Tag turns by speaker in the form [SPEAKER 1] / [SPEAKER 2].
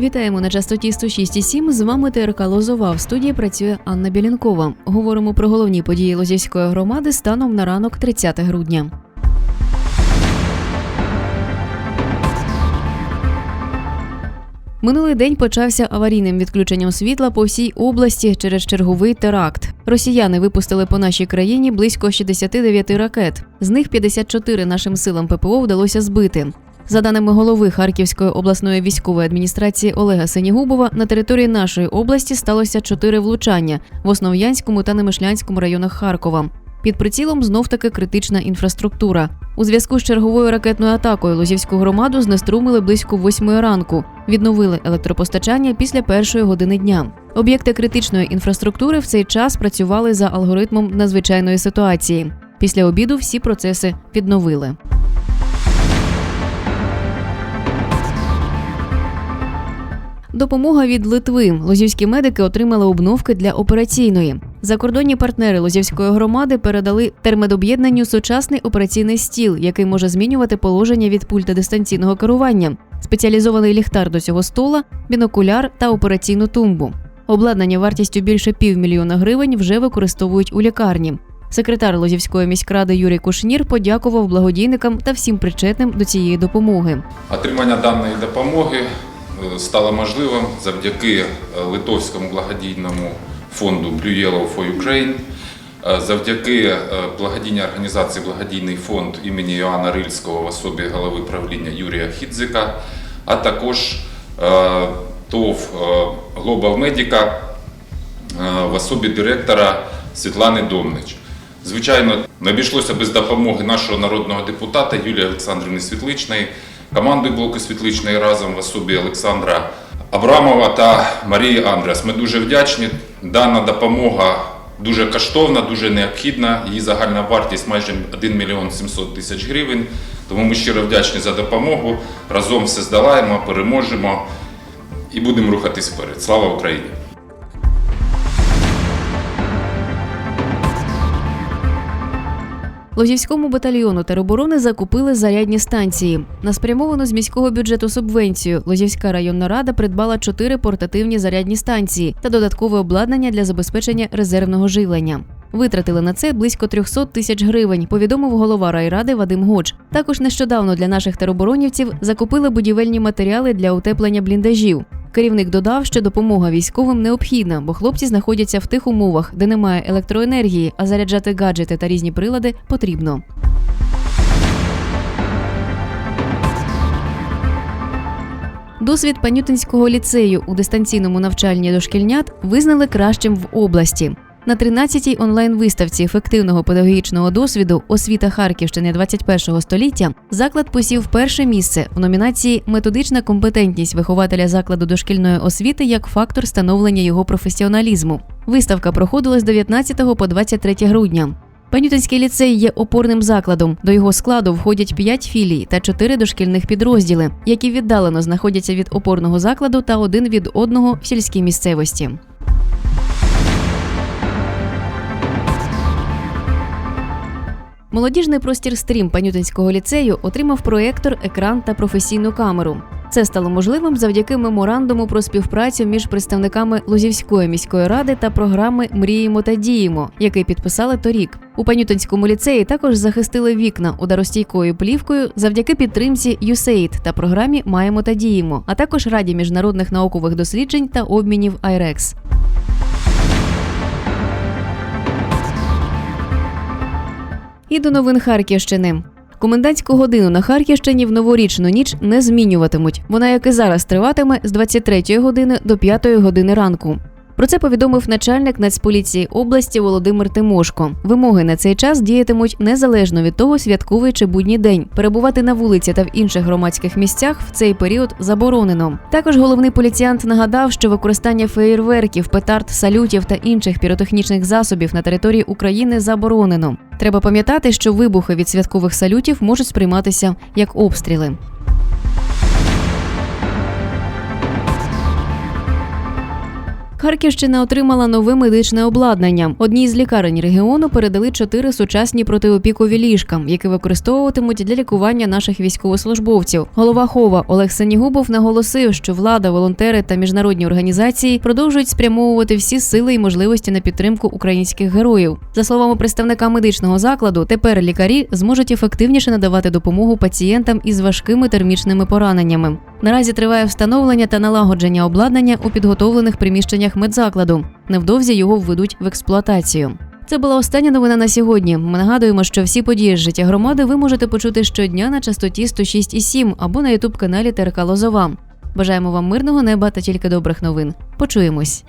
[SPEAKER 1] Вітаємо на частоті 106,7. З вами ТРК Лозова. В студії працює Анна Білянкова. Говоримо про головні події Лозівської громади станом на ранок 30 грудня. Минулий день почався аварійним відключенням світла по всій області через черговий теракт. Росіяни випустили по нашій країні близько 69 ракет. З них 54 нашим силам ППО вдалося збити. За даними голови Харківської обласної військової адміністрації Олега Сенігубова, на території нашої області сталося чотири влучання в Основ'янському та Немишлянському районах Харкова. Під прицілом знов таки критична інфраструктура. У зв'язку з черговою ракетною атакою Лозівську громаду знеструмили близько восьмої ранку. Відновили електропостачання після першої години дня. Об'єкти критичної інфраструктури в цей час працювали за алгоритмом надзвичайної ситуації. Після обіду всі процеси відновили. Допомога від Литви. Лозівські медики отримали обновки для операційної. Закордонні партнери Лозівської громади передали термедоб'єднанню сучасний операційний стіл, який може змінювати положення від пульта дистанційного керування, спеціалізований ліхтар до цього стола, бінокуляр та операційну тумбу. Обладнання вартістю більше півмільйона гривень вже використовують у лікарні. Секретар Лозівської міськради Юрій Кушнір подякував благодійникам та всім причетним до цієї допомоги.
[SPEAKER 2] Отримання даної допомоги стало можливим завдяки е, Литовському благодійному фонду Blue Yellow for Ukraine, е, завдяки е, благодійній організації Благодійний фонд імені Іоанна Рильського в особі голови правління Юрія Хідзика, а також е, ТОВ е, Global Medica е, в особі директора Світлани Домнич. Звичайно, не обійшлося без допомоги нашого народного депутата Юлії Олександрівни Світличної, команди блоку Світличної разом в особі Олександра Абрамова та Марії Андрес. Ми дуже вдячні. Дана допомога дуже коштовна, дуже необхідна. Її загальна вартість майже 1 мільйон 700 тисяч гривень. Тому ми щиро вдячні за допомогу. Разом все здолаємо, переможемо і будемо рухатись вперед. Слава Україні!
[SPEAKER 1] Лозівському батальйону тероборони закупили зарядні станції. На спрямовану з міського бюджету субвенцію Лозівська районна рада придбала чотири портативні зарядні станції та додаткове обладнання для забезпечення резервного живлення. Витратили на це близько 300 тисяч гривень, повідомив голова райради Вадим Гоч. Також нещодавно для наших тероборонівців закупили будівельні матеріали для утеплення бліндажів. Керівник додав, що допомога військовим необхідна, бо хлопці знаходяться в тих умовах, де немає електроенергії, а заряджати гаджети та різні прилади потрібно. Досвід Панютинського ліцею у дистанційному навчанні дошкільнят визнали кращим в області. На 13-й онлайн-виставці ефективного педагогічного досвіду освіта Харківщини 21-го століття заклад посів перше місце в номінації Методична компетентність вихователя закладу дошкільної освіти як фактор становлення його професіоналізму. Виставка проходила з 19 по 23 грудня. Панютинський ліцей є опорним закладом. До його складу входять 5 філій та 4 дошкільних підрозділи, які віддалено знаходяться від опорного закладу та один від одного в сільській місцевості. Молодіжний простір стрім Панютинського ліцею отримав проєктор, екран та професійну камеру. Це стало можливим завдяки меморандуму про співпрацю між представниками Лозівської міської ради та програми Мріємо та діємо, який підписали торік. У Панютинському ліцеї також захистили вікна ударостійкою плівкою завдяки підтримці USAID та програмі Маємо та діємо, а також Раді міжнародних наукових досліджень та обмінів IREX. І до новин Харківщини. Комендантську годину на Харківщині в новорічну ніч не змінюватимуть. Вона, як і зараз, триватиме з 23 години до 5 години ранку. Про це повідомив начальник Нацполіції області Володимир Тимошко. Вимоги на цей час діятимуть незалежно від того, святковий чи будній день. Перебувати на вулиці та в інших громадських місцях в цей період заборонено. Також головний поліціянт нагадав, що використання феєрверків, петард, салютів та інших піротехнічних засобів на території України заборонено. Треба пам'ятати, що вибухи від святкових салютів можуть сприйматися як обстріли. Харківщина отримала нове медичне обладнання. Одній з лікарень регіону передали чотири сучасні протиопікові ліжка, які використовуватимуть для лікування наших військовослужбовців. Голова хова Олег Сенігубов наголосив, що влада, волонтери та міжнародні організації продовжують спрямовувати всі сили і можливості на підтримку українських героїв. За словами представника медичного закладу, тепер лікарі зможуть ефективніше надавати допомогу пацієнтам із важкими термічними пораненнями. Наразі триває встановлення та налагодження обладнання у підготовлених приміщеннях медзакладу. Невдовзі його введуть в експлуатацію. Це була остання новина на сьогодні. Ми нагадуємо, що всі події з життя громади ви можете почути щодня на частоті 106,7 або на ютуб каналі ТРК Лозова. Бажаємо вам мирного неба та тільки добрих новин. Почуємось.